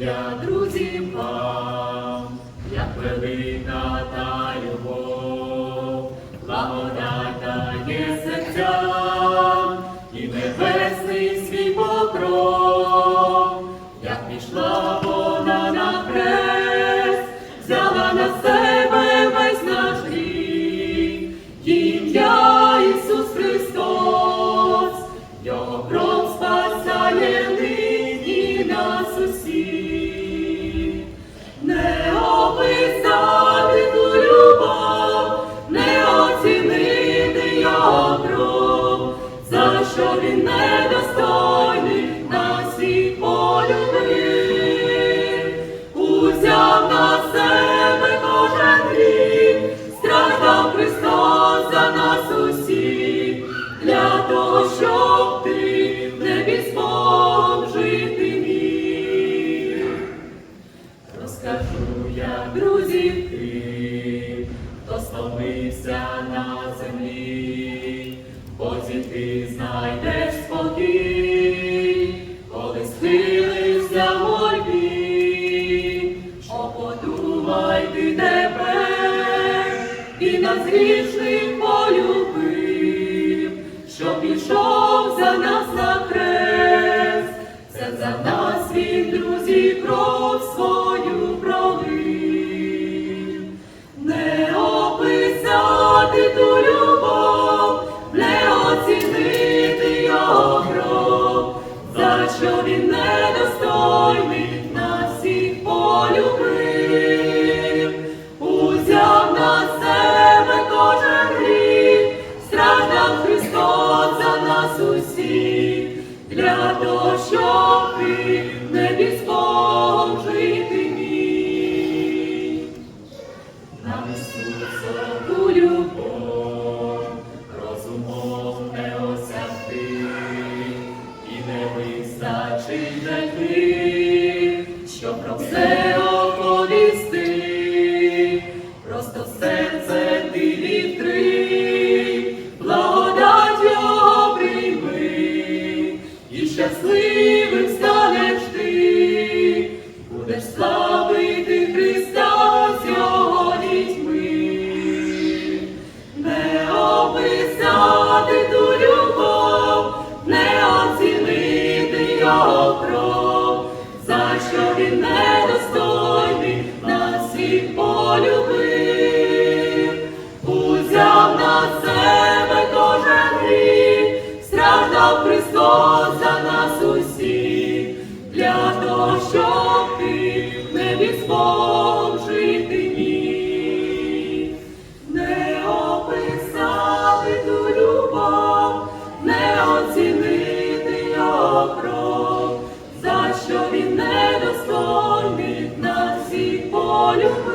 я друзів вам, як велика та любов, благодать дає серцям і небесний свій покров, як пішла вона на хрест, взяла на себе весь наш гріх, ім'я Ісус Христос, Його кров що він недостойний нас всіх полюбив. Узяв на себе кожен гріх, страждав Христос за нас усіх, для того, щоб ти в небі з Богом жити міг. Розкажу я, друзі, ти, хто стомився на землі, ти знайдеш спокій, коли схилився мольбі, що подумай ти тепер, і нас грішних полюбив, що пішов за нас на хрест, що він недостойний нас всіх полюбив. Узяв на себе кожен гріх, страждав Христос за нас усіх, для того, щоб ти не небі його за що він недостойний нас всіх полюбив, узяв на себе кожен гріх, страждав Христос за нас усіх, для того, щоб ти в небі з жити. Не описати любов, не його кров,